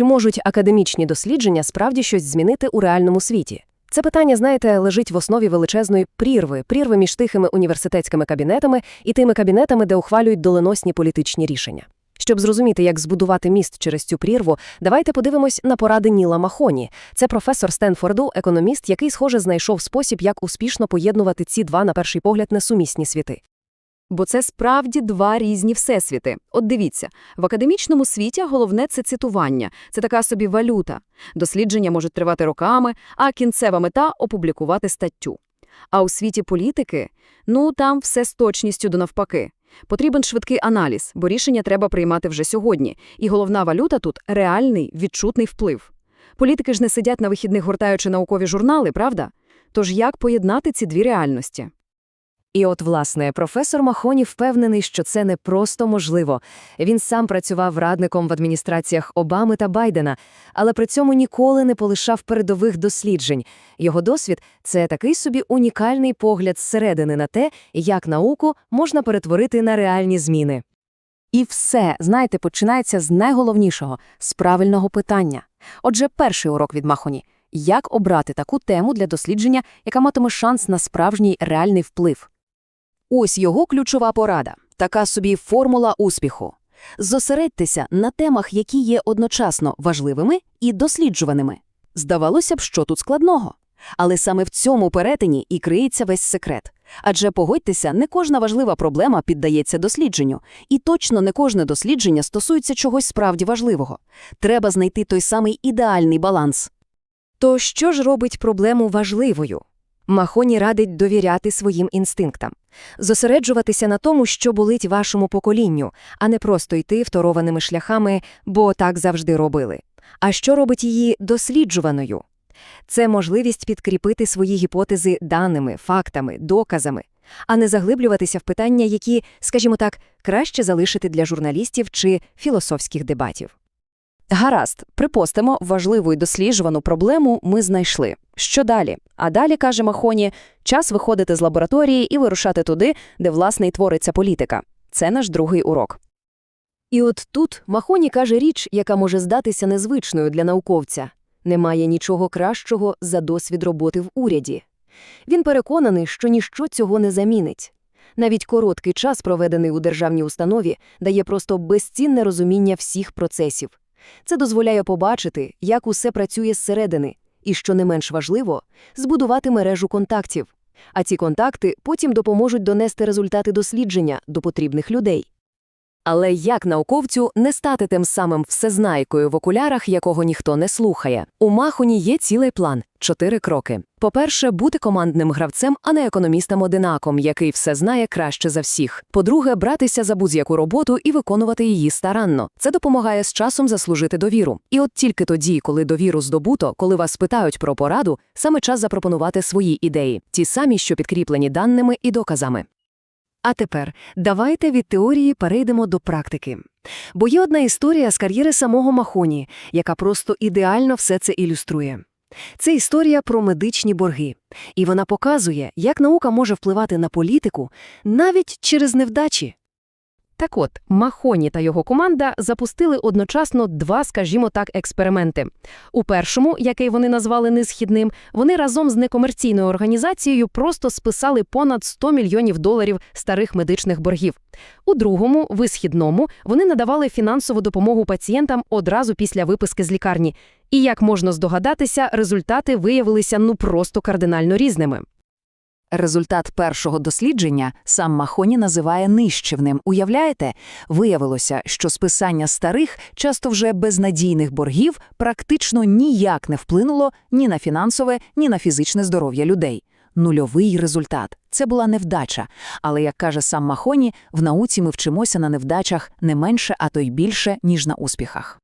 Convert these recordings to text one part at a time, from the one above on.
Чи можуть академічні дослідження справді щось змінити у реальному світі? Це питання, знаєте, лежить в основі величезної прірви, прірви між тихими університетськими кабінетами і тими кабінетами, де ухвалюють доленосні політичні рішення. Щоб зрозуміти, як збудувати міст через цю прірву, давайте подивимось на поради Ніла Махоні. Це професор Стенфорду, економіст, який, схоже, знайшов спосіб, як успішно поєднувати ці два, на перший погляд, несумісні світи. Бо це справді два різні всесвіти. От дивіться, в академічному світі головне це цитування, це така собі валюта. Дослідження можуть тривати роками, а кінцева мета опублікувати статтю. А у світі політики, ну там все з точністю до навпаки. Потрібен швидкий аналіз, бо рішення треба приймати вже сьогодні. І головна валюта тут реальний, відчутний вплив. Політики ж не сидять на вихідних, гортаючи наукові журнали, правда? Тож як поєднати ці дві реальності? І от, власне, професор Махоні впевнений, що це не просто можливо. Він сам працював радником в адміністраціях Обами та Байдена, але при цьому ніколи не полишав передових досліджень. Його досвід це такий собі унікальний погляд зсередини на те, як науку можна перетворити на реальні зміни. І все, знаєте, починається з найголовнішого з правильного питання. Отже, перший урок від Махоні як обрати таку тему для дослідження, яка матиме шанс на справжній реальний вплив. Ось його ключова порада, така собі формула успіху. Зосередьтеся на темах, які є одночасно важливими і досліджуваними. Здавалося б, що тут складного. Але саме в цьому перетині і криється весь секрет. Адже погодьтеся, не кожна важлива проблема піддається дослідженню, і точно не кожне дослідження стосується чогось справді важливого. Треба знайти той самий ідеальний баланс. То що ж робить проблему важливою? Махоні радить довіряти своїм інстинктам, зосереджуватися на тому, що болить вашому поколінню, а не просто йти второваними шляхами, бо так завжди робили. А що робить її досліджуваною? Це можливість підкріпити свої гіпотези даними, фактами, доказами, а не заглиблюватися в питання, які, скажімо так, краще залишити для журналістів чи філософських дебатів. Гаразд, припустимо, важливу і досліджувану проблему ми знайшли. Що далі? А далі, каже Махоні, час виходити з лабораторії і вирушати туди, де, власне, і твориться політика. Це наш другий урок. І от тут Махоні каже річ, яка може здатися незвичною для науковця. Немає нічого кращого за досвід роботи в уряді. Він переконаний, що ніщо цього не замінить. Навіть короткий час, проведений у державній установі, дає просто безцінне розуміння всіх процесів. Це дозволяє побачити, як усе працює зсередини, і, що не менш важливо, збудувати мережу контактів. А ці контакти потім допоможуть донести результати дослідження до потрібних людей. Але як науковцю не стати тим самим всезнайкою в окулярах, якого ніхто не слухає? У Махоні є цілий план чотири кроки. По-перше, бути командним гравцем, а не економістом-одинаком, який все знає краще за всіх. По-друге, братися за будь-яку роботу і виконувати її старанно. Це допомагає з часом заслужити довіру. І от тільки тоді, коли довіру здобуто, коли вас питають про пораду, саме час запропонувати свої ідеї, ті самі, що підкріплені даними і доказами. А тепер давайте від теорії перейдемо до практики. Бо є одна історія з кар'єри самого Махоні, яка просто ідеально все це ілюструє. Це історія про медичні борги, і вона показує, як наука може впливати на політику навіть через невдачі. Так от, Махоні та його команда запустили одночасно два, скажімо так, експерименти. У першому, який вони назвали несхідним, вони разом з некомерційною організацією просто списали понад 100 мільйонів доларів старих медичних боргів. У другому, висхідному, вони надавали фінансову допомогу пацієнтам одразу після виписки з лікарні. І як можна здогадатися, результати виявилися ну просто кардинально різними. Результат першого дослідження сам Махоні називає нищівним. Уявляєте, виявилося, що списання старих, часто вже безнадійних боргів, практично ніяк не вплинуло ні на фінансове, ні на фізичне здоров'я людей. Нульовий результат це була невдача. Але, як каже сам Махоні, в науці ми вчимося на невдачах не менше, а то й більше, ніж на успіхах.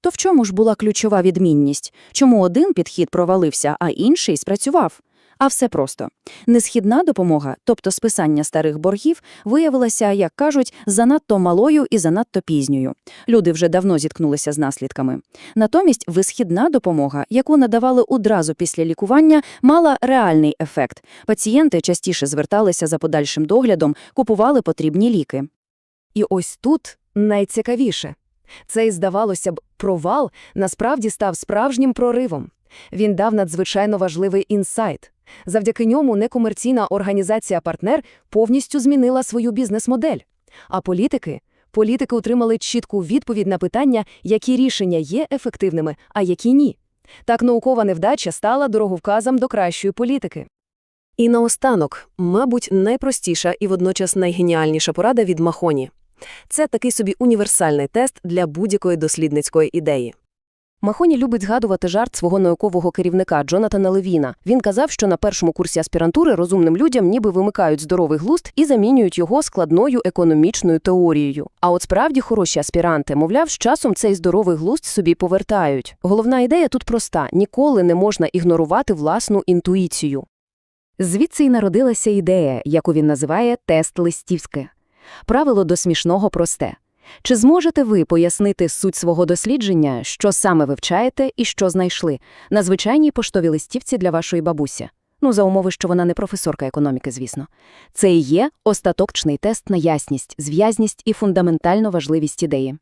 То в чому ж була ключова відмінність? Чому один підхід провалився, а інший спрацював? А все просто. Несхідна допомога, тобто списання старих боргів, виявилася, як кажуть, занадто малою і занадто пізньою. Люди вже давно зіткнулися з наслідками. Натомість висхідна допомога, яку надавали одразу після лікування, мала реальний ефект. Пацієнти частіше зверталися за подальшим доглядом, купували потрібні ліки. І ось тут найцікавіше. Цей, здавалося б, провал насправді став справжнім проривом. Він дав надзвичайно важливий інсайт. Завдяки ньому некомерційна організація-партнер повністю змінила свою бізнес-модель. А політики? Політики отримали чітку відповідь на питання, які рішення є ефективними, а які ні. Так наукова невдача стала дороговказом до кращої політики. І наостанок, мабуть, найпростіша і водночас найгеніальніша порада від Махоні. Це такий собі універсальний тест для будь-якої дослідницької ідеї. Махоні любить згадувати жарт свого наукового керівника Джонатана Левіна. Він казав, що на першому курсі аспірантури розумним людям ніби вимикають здоровий глузд і замінюють його складною економічною теорією. А от справді хороші аспіранти, мовляв, з часом цей здоровий глузд собі повертають. Головна ідея тут проста: ніколи не можна ігнорувати власну інтуїцію. Звідси й народилася ідея, яку він називає «тест листівське». Правило до смішного просте. Чи зможете ви пояснити суть свого дослідження, що саме вивчаєте і що знайшли, на звичайній поштовій листівці для вашої бабусі? Ну, за умови, що вона не професорка економіки, звісно. Це і є остаточний тест на ясність, зв'язність і фундаментальну важливість ідеї.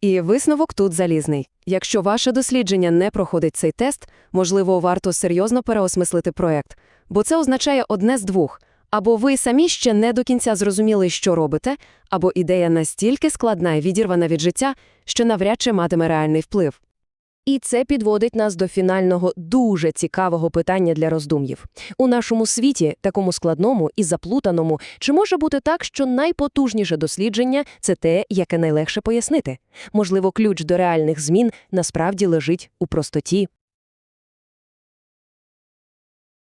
І висновок тут залізний. Якщо ваше дослідження не проходить цей тест, можливо, варто серйозно переосмислити проект, бо це означає одне з двох. Або ви самі ще не до кінця зрозуміли, що робите, або ідея настільки складна і відірвана від життя, що навряд чи матиме реальний вплив. І це підводить нас до фінального, дуже цікавого питання для роздум'їв. У нашому світі, такому складному і заплутаному, чи може бути так, що найпотужніше дослідження – це те, яке найлегше пояснити? Можливо, ключ до реальних змін насправді лежить у простоті.